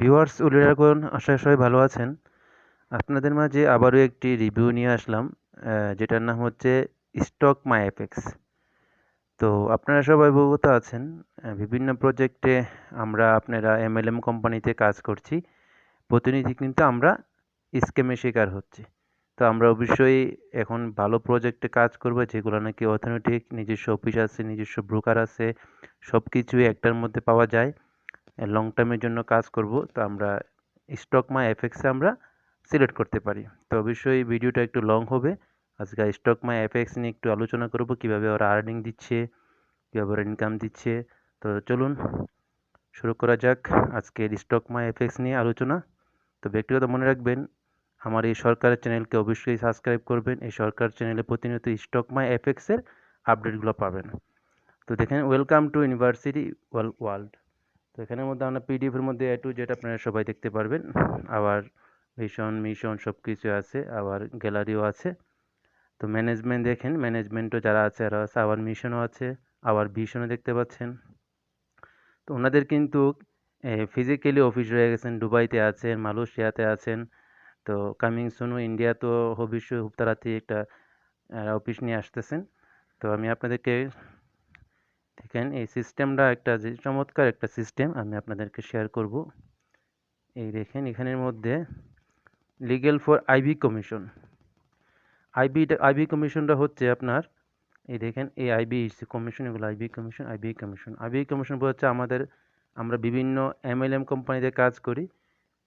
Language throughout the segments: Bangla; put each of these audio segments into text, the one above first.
ভিউয়ার্স উলিরাগণ আশা সবাই ভালো আছেন। আপনাদের মাঝে আবারও একটি রিভিউ নিয়ে আসলাম যেটার নাম হচ্ছে স্টক মাই এফেক্স তো আপনারা সবাই অবগত আছেন বিভিন্ন প্রজেক্টে আমরা আপনারা এমএলএম কোম্পানিতে কাজ করছি। প্রতিনিধি কিন্তু আমরা স্কেমের শিকার হচ্ছি। তো আমরা অবশ্যই এখন ভালো প্রজেক্টে কাজ করব, যেগুলো নাকি অর্থনৈতিক নিজস্ব অফিস আছে, নিজস্ব ব্রোকার আছে সব কিছুই একটার মধ্যে পাওয়া যায়। লং টার্মের জন্য কাজ করব, তো আমরা স্টক মাই এফএক্সে আমরা সিলেক্ট করতে পারি। তো অবশ্যই ভিডিওটা একটু লং হবে। আজকে স্টক মাই এফএক্স নিয়ে একটু আলোচনা করব, কীভাবে ওরা আর্নিং দিচ্ছে, কীভাবে ওরা ইনকাম দিচ্ছে। তো চলুন, শুরু করা যাক আজকের স্টক মাই এফএক্স নিয়ে আলোচনা। তো ব্যক্তিগত মনে রাখবেন, আমার এই সরকারের চ্যানেলকে অবশ্যই সাবস্ক্রাইব করবেন। এই সরকার চ্যানেলে প্রতিনিয়ত স্টক মাই এফএক্সের আপডেটগুলো পাবেন। তো দেখেন ওয়েলকাম টু ইউনিভার্সিটি ওয়ার্ল্ড তো এখানের মধ্যে আমরা পিডিএফ এর মধ্যে এ টু জেড আপনারা সবাই দেখতে পারবেন। আবার ভিশন মিশন সব কিছু আছে, আবার গ্যালারিও আছে। তো ম্যানেজমেন্ট দেখেন ম্যানেজমেন্টও যারা আছে, এরা আছে, আবার মিশনও আছে, আবার ভিশনও দেখতে পাচ্ছেন। তো ওনাদের কিন্তু ফিজিক্যালি অফিস রয়ে গেছেন দুবাইতে আছেন মালয়েশিয়াতে আছেন। তো কামিং সুনু ইন্ডিয়া তো খুব তাড়াতাড়ি একটা অফিস নিয়ে আসতেছেন। তো আমি আপনাদেরকে দেখেন, এই সিস্টেমটা একটা যে চমৎকার একটা সিস্টেম আমি আপনাদেরকে শেয়ার করব। এই দেখেন, এখানের মধ্যে legal for IB commission IB IB কমিশনটা হচ্ছে আপনার, এই দেখেন, এই আইবি কমিশন এগুলো IB commission IB commission IB commission হচ্ছে আমাদের, আমরা বিভিন্ন এমএলএম কোম্পানিতে কাজ করি,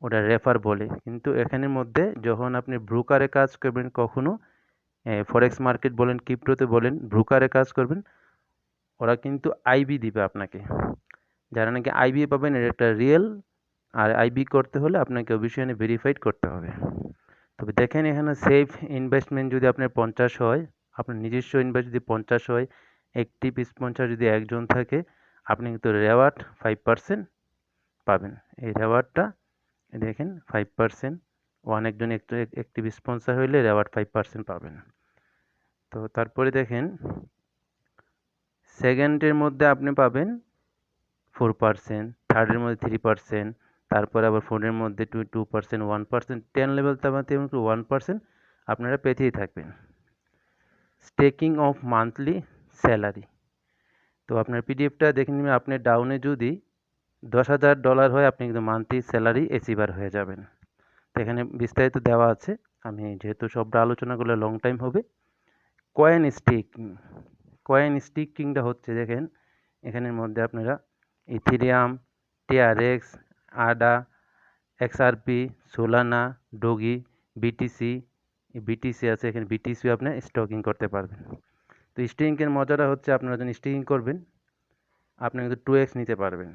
ওটা রেফার বলে। কিন্তু এখানের মধ্যে যখন আপনি ব্রোকারে কাজ করবেন, কখনো ফরেক্স মার্কেট বলেন ক্রিপ্টোতে বলেন ব্রোকারে কাজ করবেন ওরা কিন্তু আইবি দিবে আপনাকে। যারা নাকি আইবি পাবেন, এটা একটা রিয়েল আর আইবি করতে হলে আপনাকে অবশ্যই ভেরিফাইড করতে হবে। তবে দেখেন এখানে সেফ ইনভেস্টমেন্ট যদি আপনার পঞ্চাশ হয়, আপনার নিজস্ব ইনভেস্ট যদি পঞ্চাশ হয় একটি স্পন্সার যদি একজন থাকে, আপনি কিন্তু রেওয়ার্ড ফাইভ পার্সেন্ট পাবেন। এই রেওয়ার্ডটা দেখেন ফাইভ পার্সেন্ট ওয়ান একজন একটু একটি স্পন্সার হইলে রেওয়ার্ড ফাইভ পার্সেন্ট পাবেন। তো তারপরে দেখেন সেকেন্ডের মধ্যে আপনি পাবেন ফোর পার্সেন্ট থার্ডের মধ্যে থ্রি পার্সেন্ট তারপরে আবার ফোনের মধ্যে two two percent one percent ten level তামাতে one percent আপনারা পেতেই থাকবেন। স্টেকিং অফ মান্থলি স্যালারি তো আপনার পিডিএফটা দেখে নেবেন, আপনি ডাউনে যদি দশ হাজার ডলার হয়, আপনি কিন্তু মান্থলি স্যালারি এসিভার হয়ে যাবেন। তো এখানে বিস্তারিত দেওয়া আছে। আমি যেহেতু সবটা আলোচনাগুলো লং টাইম হবে। কয়েন স্টেকিং কয়েন স্টিকিংটা হচ্ছে দেখেন, এখানের মধ্যে আপনারা Ethereum TRX ADA XRP Solana Doge BTC BTC আছে, এখানে বিটিসিও আপনি স্টকিং করতে পারবেন। তো স্টিকিংয়ের মজাটা হচ্ছে আপনারা যখন স্টিকিং করবেন, আপনি কিন্তু টু এক্স নিতে পারবেন।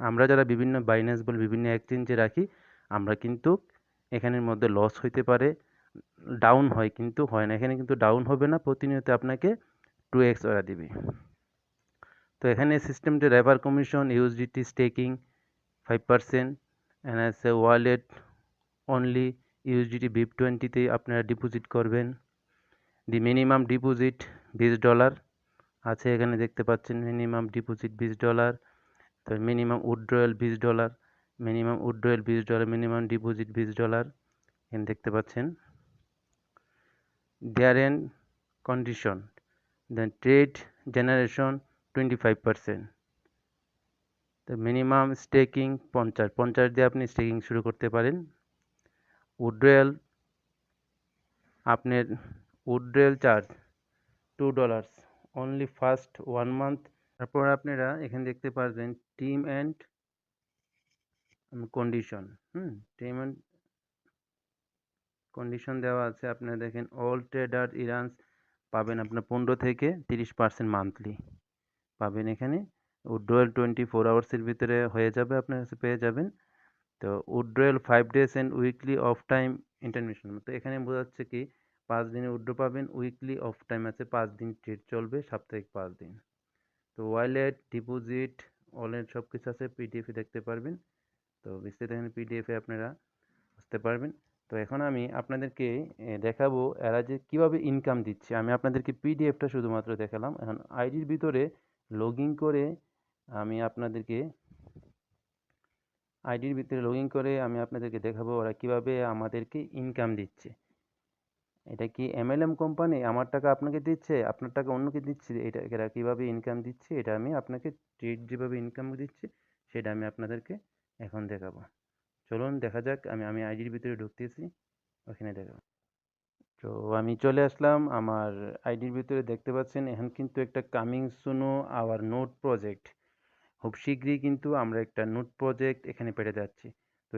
আমরা যারা বিভিন্ন বাইন্যান্স বল, বিভিন্ন এক্সচেঞ্জে রাখি, আমরা কিন্তু এখানের মধ্যে লস হইতে পারে ডাউন হয় কিন্তু হয় না। এখানে কিন্তু ডাউন হবে না, প্রতিনিয়ত আপনাকে টু এক্স ওরা দিবে তো এখানে সিস্টেমটি রেভার commission USDT staking five percent and wallet only USDT BEP টোয়েন্টিতে আপনারা ডিপোজিট করবেন। দি মিনিমাম ডিপোজিট বিশ ডলার আছে এখানে দেখতে পাচ্ছেন মিনিমাম ডিপোজিট বিশ ডলার তো মিনিমাম উইথড্রয়াল বিশ ডলার মিনিমাম উইথড্রয়াল বিশ ডলার মিনিমাম ডিপোজিট বিশ ডলার এখানে দেখতে পাচ্ছেন। There and condition generation twenty five percent তো মিনিমাম স্টেকিং পঞ্চাশ পঞ্চাশ দিয়ে আপনি স্টেকিং শুরু করতে পারেন। উড্রয়েল আপনার withdrawal charge two dollars only first one month তারপর আপনারা এখানে দেখতে পারবেন team and condition hmm team and condition দেওয়া আছে। আপনারা দেখেন অল ট্রেডার ইরানস পাবেন আপনার পনেরো থেকে তিরিশ পার্সেন্ট মান্থলি পাবেন এখানে। উড্রোয়েল টোয়েন্টি ফোর আওয়ার্সের ভিতরে হয়ে যাবে, আপনার কাছে পেয়ে যাবেন। তো withdrawal five days and weekly of time intermission তো এখানে বোঝাচ্ছে কি, পাঁচ দিনে উড্রো পাবেন উইকলি অফ টাইম আছে, পাঁচ দিন ট্রেড চলবে, সাপ্তাহিক পাঁচ দিন। তো ওয়ালেট ডিপোজিট ওয়ালেট সব কিছু আছে পিডিএফে দেখতে পারবেন। তো বিস্তারিত এখানে পিডিএফে আপনারা বুঝতে পারবেন। তো এখন আমি আপনাদেরকে দেখাবো এরা যে কীভাবে ইনকাম দিচ্ছে। আমি আপনাদেরকে পিডিএফটা শুধুমাত্র দেখালাম। এখন আইডির ভিতরে লগ করে আমি আপনাদেরকে আইডির ভিতরে লগ করে আমি আপনাদেরকে দেখাবো ওরা কীভাবে আমাদেরকে ইনকাম দিচ্ছে। এটা কি এমএলএম কোম্পানি আমার টাকা আপনাকে দিচ্ছে, আপনার টাকা অন্যকে দিচ্ছে, এটা এরা কীভাবে ইনকাম দিচ্ছে, এটা আমি আপনাকে ট্রেড যেভাবে ইনকাম দিচ্ছে, সেটা আমি আপনাদেরকে এখন দেখাবো। চলুন, দেখা যাক। আমি আমি আইডির ভিতরে ঢুকতেছি, ওখানে দেখাবো তো আমি চলে আসলাম আমার আইডির ভিতরে। দেখতে পাচ্ছেন, এখন কিন্তু একটা coming soon our note project খুব শীঘ্রই কিন্তু আমরা একটা নোট প্রজেক্ট এখানে পেতে যাচ্ছি। তো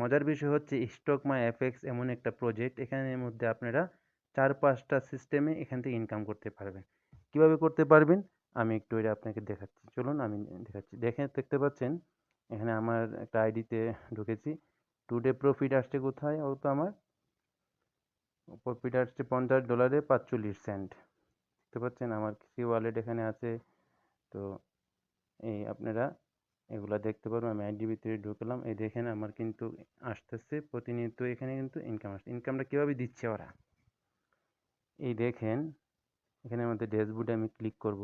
মজার বিষয় হচ্ছে স্টক মাই এফএক্স এমন একটা প্রজেক্ট এখানের মধ্যে আপনারা চার, পাঁচটা সিস্টেমে এখান থেকে ইনকাম করতে পারবেন। কীভাবে করতে পারবেন? আমি একটু এটা আপনাকে দেখাচ্ছি। চলুন, আমি দেখাচ্ছি। দেখে দেখতে পাচ্ছেন এখানে আমার একটা আইডিতে ঢুকেছি। টুডে প্রফিট আসছে কোথায় ও তো আমার? প্রফিট আসছে পঞ্চাশ ডলারে পাঁচচল্লিশ সেন্ট দেখতে পাচ্ছেন আমার কিছু ওয়ালেট এখানে আছে? তো এই আপনারা এগুলো দেখতে পারবেন। আমি আইডির ভিতরে ঢুকলাম। এই দেখেন আমার কিন্তু আসতেছে প্রতিনিয়ত এখানে কিন্তু ইনকাম আসছে। ইনকামটা কীভাবে দিচ্ছে ওরা? এই দেখেন, এখানে আমাদের ড্যাশবোর্ডে আমি ক্লিক করব।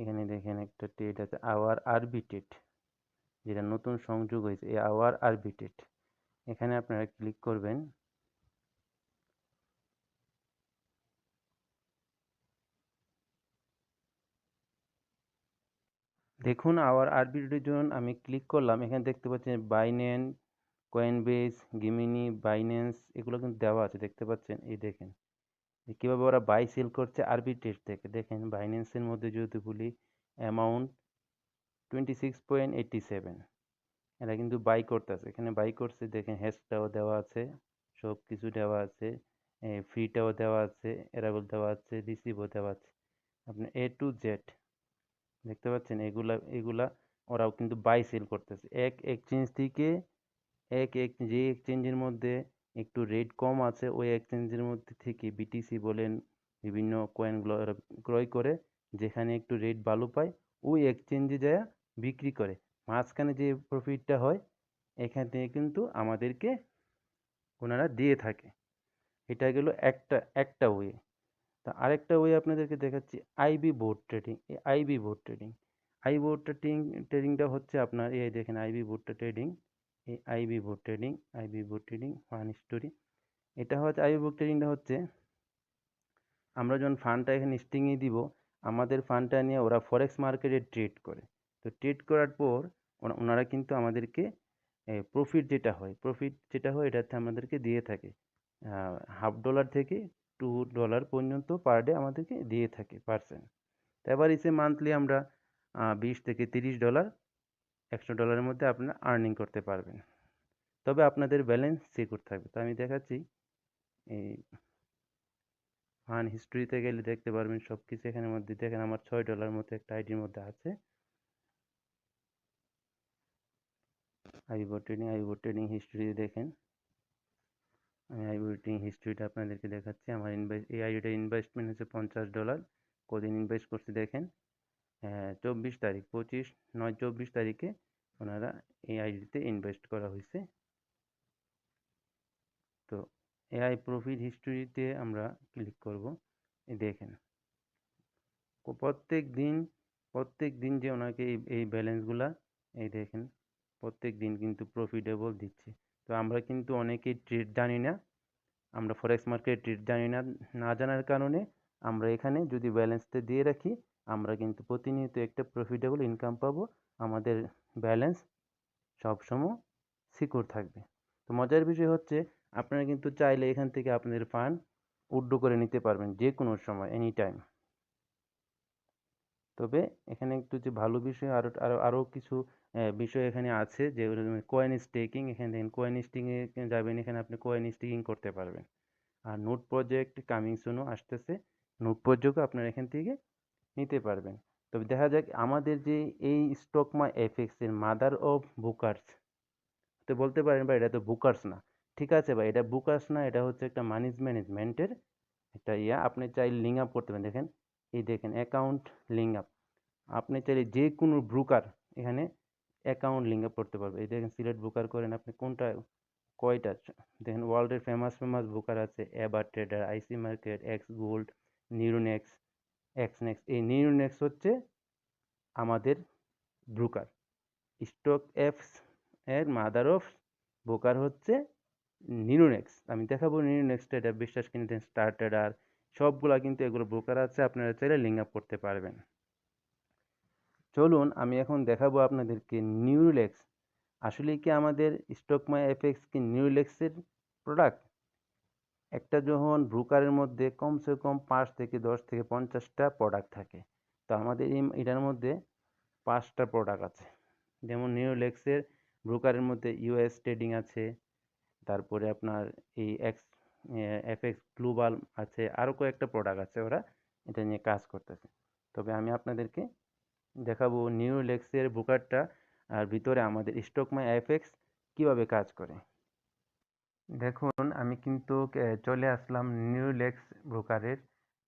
এখানে দেখেন একটা টেট আছে আওয়ার আরবিটেড যেটা নতুন সংযোগ হয়েছে, এই আওয়ার আরবিটেড এখানে আপনারা ক্লিক করবেন। দেখুন আওয়ার আরবিটির জন্য আমি ক্লিক করলাম, এখানে দেখতে পাচ্ছেন বাইন্যান্স কয়েনবেস গিমিনি বাইন্যান্স এগুলো কিন্তু দেওয়া আছে, দেখতে পাচ্ছেন? এই দেখেন। কীভাবে ওরা বাই সেল করছে আরবিট্রেজ থেকে? দেখেন বাইন্যান্সের মধ্যে যদি বলি amount twenty six point eighty seven এরা কিন্তু বাই করতেছে। এখানে বাই করছে, দেখেন হ্যাশটাও দেওয়া আছে সব কিছু দেওয়া আছে ফ্রিটাও দেওয়া আছে এরাবল দেওয়া আছে রিসিভও দেওয়া আছে। আপনি এ টু জেড দেখতে পাচ্ছেন? এগুলা এগুলা ওরাও কিন্তু বাই সেল করতেছে। এক এক্সচেঞ্জ থেকে এক এক যে এক্সচেঞ্জের মধ্যে একটু রেট কম আছে, ওই এক্সচেঞ্জের মধ্যে থেকে বিটিসি বলেন, বিভিন্ন কয়েনগুলো ক্রয় করে, যেখানে একটু রেট ভালো পায়, ওই এক্সচেঞ্জে যায় বিক্রি করে। মাঝখানে যে প্রফিটটা হয়, এখান থেকে কিন্তু আমাদেরকে ওনারা দিয়ে থাকে। এটা গেল একটা একটা ওয়ে তা আরেকটা ওয়ে আপনাদেরকে দেখাচ্ছি আইবি বোর্ড ট্রেডিং এই IB board trading I board trading ট্রেডিংটা হচ্ছে আপনার, এই দেখেন আইবি বোর্ডটা ট্রেডিং এই IB board trading IB board trading fun story এটা হচ্ছে আইবি বোর্ড ট্রেডিংটা হচ্ছে, আমরা যখন ফান্ডটা এখানে স্টিংয়ে দিব, আমাদের ফান্ডটা নিয়ে ওরা ফরেক্স মার্কেটে ট্রেড করে। তো ট্রেড করার পর ওনারা কিন্তু আমাদেরকে প্রফিট যেটা হয় প্রফিট যেটা হয় এটাতে আমাদেরকে দিয়ে থাকে। হাফ ডলার থেকে টু ডলার পর্যন্ত পার ডে আমাদেরকে দিয়ে থাকে পার্সেন্ট তো এবার এসে মান্থলি আমরা বিশ থেকে তিরিশ ডলার একশো ডলারের মধ্যে আপনারা আর্নিং করতে পারবেন। তবে আপনাদের ব্যালেন্স সিকিউর থাকবে। তো আমি দেখাচ্ছি এই ফান হিস্ট্রিতে গেলে দেখতে পারবেন সব কিছু এখানের মধ্যে। দেখেন আমার ছয় ডলার মতো একটা আইডির মধ্যে আছে। আইবো ট্রেডিং আইবো ট্রেডিং হিস্ট্রি দেখেন। আমি আইবো ট্রেডিং হিস্ট্রিটা আপনাদেরকে দেখাচ্ছি। আমার ইনভেস্ট এই আইডিটা ইনভেস্টমেন্ট হচ্ছে পঞ্চাশ ডলার কদিন ইনভেস্ট করছি দেখেন। চব্বিশ তারিখ, পঁচিশ নয়, চব্বিশ তারিখে ওনারা এই আইডিতে ইনভেস্ট করা হয়েছে। তো এআই প্রফিট হিস্ট্রিতে আমরা ক্লিক করব। দেখেন। প্রত্যেক দিন প্রত্যেক দিন যে ওনাকে এই এই ব্যালেন্সগুলা এই দেখেন। প্রত্যেক দিন কিন্তু প্রফিটেবল দিচ্ছে। তো আমরা কিন্তু অনেকেই ট্রেড জানি না। আমরা ফরেক্স মার্কেট ট্রেড জানি না। না জানার কারণে আমরা এখানে যদি ব্যালেন্সটা দিয়ে রাখি, আমরা কিন্তু প্রতিনিয়ত একটা প্রফিটেবল ইনকাম পাবো। আমাদের ব্যালেন্স সবসময় সিকিউর থাকবে। তো মজার বিষয় হচ্ছে, আপনারা কিন্তু চাইলে এখান থেকে আপনাদের ফান্ড উড্ডো করে নিতে পারবেন যে কোনো সময় এনি টাইম তবে এখানে একটু যে ভালো বিষয় আরও আরও আরও কিছু বিষয় এখানে আছে যে কয়েন স্টেকিং এখানে দেখেন কয়েন স্টিংয়ে যাবেন, এখানে আপনি কয়েন স্টেকিং করতে পারবেন। আর নোট প্রজেক্ট কামিং সুনও আসতেছে নোট প্রজেক্টও আপনারা এখান থেকে নিতে পারবেন। তবে দেখা যাক আমাদের যে এই স্টক মা এফএক্সের মাদার অফ বুকার্স তো বলতে পারেন বা এটা তো বুকার্স না। ঠিক আছে ভাই, এটা বুকার্স না, এটা হচ্ছে একটা মানিজ ম্যানেজমেন্টের একটা ইয়া, আপনি চাইলে লিঙ্ক আপ করতে পারেন। দেখেন এই দেখেন অ্যাকাউন্ট লিঙ্ক আপ আপনি চাইলে যে কোনো ব্রোকার এখানে অ্যাকাউন্ট লিঙ্ক আপ করতে পারবে। এই দেখেন সিলেট ব্রোকার করেন আপনি, কোনটা, কয়টা? দেখেন ওয়ার্ল্ডের ফেমাস ফেমাস ব্রোকার আছে এবার trader IC market X gold Neuronex Exness এই নিউরোনেক্স হচ্ছে আমাদের ব্রোকার স্টক অ্যাপস এর মাদার অফ ব্রোকার হচ্ছে নিউরোনেক্স আমি দেখাবো নিউনেক্সটা এটা বিশ্বাস কিনতে স্টার্টেড আর সবগুলা কিন্তু এগুলো ব্রোকার আছে, আপনারা চাইলে লিঙ্ক আপ করতে পারবেন। চলুন আমি এখন দেখাবো আপনাদেরকে নিউরিলেক্স আসলে কি আমাদের স্টক মাই এফএক্স কি নিউরিলেক্সের প্রোডাক্ট একটা যখন ব্রোকারের মধ্যে কমসে কম পাঁচ থেকে দশ থেকে পঞ্চাশটা প্রোডাক্ট থাকে, তো আমাদের এটার মধ্যে পাঁচটা প্রোডাক্ট আছে। যেমন নিউরিলেক্সের ব্রোকারের মধ্যে ইউএস ট্রেডিং আছে, তারপরে আপনার এই এক্স এফএক্স গ্লোবাল আছে আরও কয়েকটা প্রোডাক্ট আছে ওরা, এটা নিয়ে কাজ করতেছে। তবে আমি আপনাদেরকে দেখাবো নিউ লেক্সের ব্রোকারটা আর ভিতরে আমাদের স্টক মাই এফএক্স কীভাবে কাজ করে। দেখুন, আমি কিন্তু চলে আসলাম নিউ লেক্স ব্রোকারের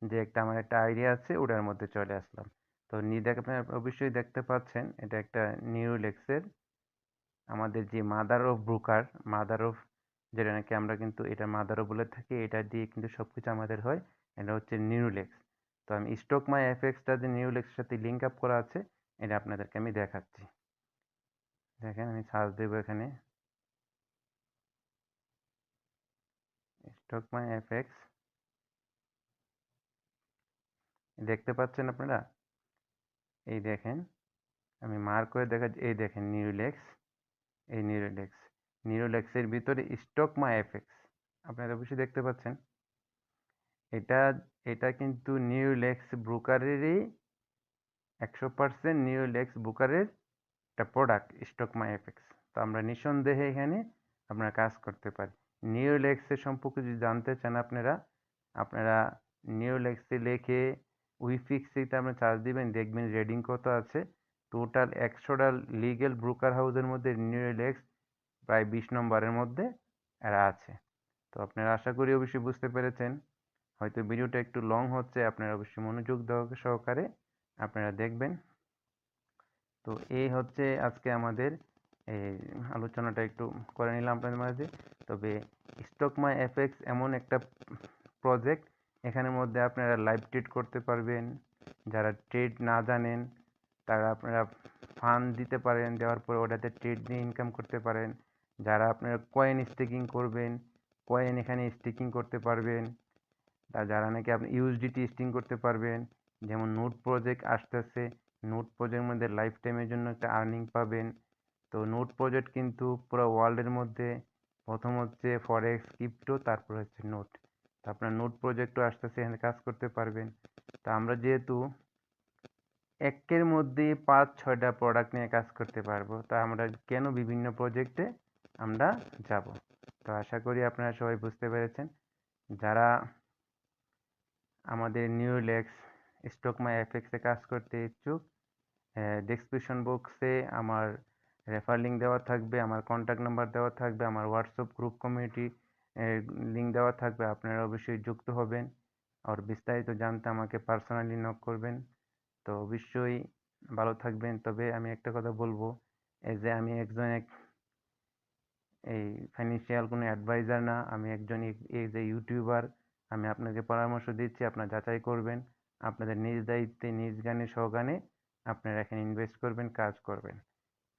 যে একটা আমার একটা আইডিয়া আছে, ওটার মধ্যে চলে আসলাম। তো নি দেখ, আপনারা অবশ্যই দেখতে পাচ্ছেন, এটা একটা নিউ লেক্সের আমাদের যে mother of broker mother of যেটা নাকি আমরা কিন্তু এটা মাদারও বলে থাকি, এটা দিয়ে কিন্তু সব কিছু আমাদের হয়। এটা হচ্ছে নিউলেক্স তো আমি স্টক মাই এফএক্সটা যে নিউলেক্সের সাথে লিঙ্ক আপ করা আছে, এটা আপনাদেরকে আমি দেখাচ্ছি। দেখেন, আমি সার্চ দেবো এখানে। স্টক মাই এফএক্স দেখতে পাচ্ছেন আপনারা? এই দেখেন, আমি মার্ক করে দেখা, এই দেখেন নিউলেক্স এই নিউলেক্স নিউরোলেক্সের ভিতরে স্টক মাই এফএক্স আপনারা অবশ্যই দেখতে পাচ্ছেন। এটা এটা কিন্তু নিউলেক্স ব্রোকারেরই একশো পার্সেন্ট নিউলেক্স ব্রোকারের একটা প্রোডাক্ট স্টক মাই এফএক্স তো আমরা নিঃসন্দেহে এখানে আপনারা কাজ করতে পারি। নিউলেক্সের সম্পর্কে যদি জানতে চান আপনারা আপনারা নিউলেক্সে লেখে উইফিক্সিতে আপনার চার্জ দিবেন, দেখবেন রেডিং কত আছে। টোটাল একশোটা লিগেল ব্রোকার হাউসের মধ্যে নিউলেক্স প্রায় বিশ নম্বরের মধ্যে এরা আছে। তো আপনারা আশা করি অবশ্যই বুঝতে পেরেছেন। হয়তো ভিডিওটা একটু লং হচ্ছে, আপনারা অবশ্যই মনোযোগ দেওয়া সহকারে আপনারা দেখবেন। তো এই হচ্ছে আজকে আমাদের এই আলোচনাটা একটু করে নিলাম আপনাদের মাঝে। তবে স্টক মাই এফেক্স এমন একটা প্রজেক্ট এখানের মধ্যে আপনারা লাইভ ট্রেড করতে পারবেন। যারা ট্রেড না জানেন, তারা আপনারা ফান্ড দিতে পারেন, দেওয়ার পর ওটাতে ট্রেড নিয়ে ইনকাম করতে পারেন। যারা আপনারা কয়েন স্টেকিং করবেন কয়েন এখানে স্টেকিং করতে পারবেন। আর যারা নাকি আপনি ইউএসডিটি স্টিং করতে পারবেন, যেমন নোট প্রজেক্ট আসতেছে নোট প্রজেক্টের মধ্যে লাইফ টাইমের জন্য একটা আর্নিং পাবেন। তো নোট প্রজেক্ট কিন্তু পুরো ওয়ার্ল্ডের মধ্যে প্রথম হচ্ছে ফরেক্স ক্রিপ্টো তারপর হচ্ছে নোট তো আপনার নোট প্রজেক্টও আসতেছে, এখানে কাজ করতে পারবেন। তা আমরা যেহেতু একের মধ্যে পাঁচ, ছয়টা প্রোডাক্ট নিয়ে কাজ করতে পারব, তা আমরা কেন বিভিন্ন প্রজেক্টে আমরা যাব। তো আশা করি আপনারা সবাই বুঝতে পেরেছেন। যারা আমাদের নিউ লেক্স স্টক মাই এফএক্সে কাজ করতে ইচ্ছুক ডেসক্রিপশন বক্সে আমার রেফার লিঙ্ক দেওয়া থাকবে, আমার কন্ট্যাক্ট নাম্বার দেওয়া থাকবে, আমার হোয়াটসঅ্যাপ গ্রুপ কমিউনিটি লিঙ্ক দেওয়া থাকবে, আপনারা অবশ্যই যুক্ত হবেন আর বিস্তারিত জানতে আমাকে পার্সোনালি নক করবেন। তো অবশ্যই ভালো থাকবেন। তবে আমি একটা কথা বলব, এই যে আমি একজন এক এই ফাইন্যান্সিয়াল কোনো অ্যাডভাইজার না, আমি একজন এই যে ইউটিউবার আমি আপনাকে পরামর্শ দিচ্ছি, আপনারা যাচাই করবেন, আপনাদের নিজ দায়িত্বে, নিজ জ্ঞানে সজ্ঞানে আপনারা এখানে ইনভেস্ট করবেন, কাজ করবেন।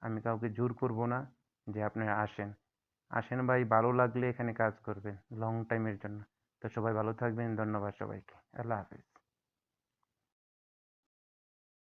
আমি কাউকে জোর করব না যে আপনারা আসেন। আসেন ভাই, ভালো লাগলে এখানে কাজ করবেন লং টাইমের জন্য। তো সবাই ভালো থাকবেন, ধন্যবাদ সবাইকে। আল্লাহ হাফিজ।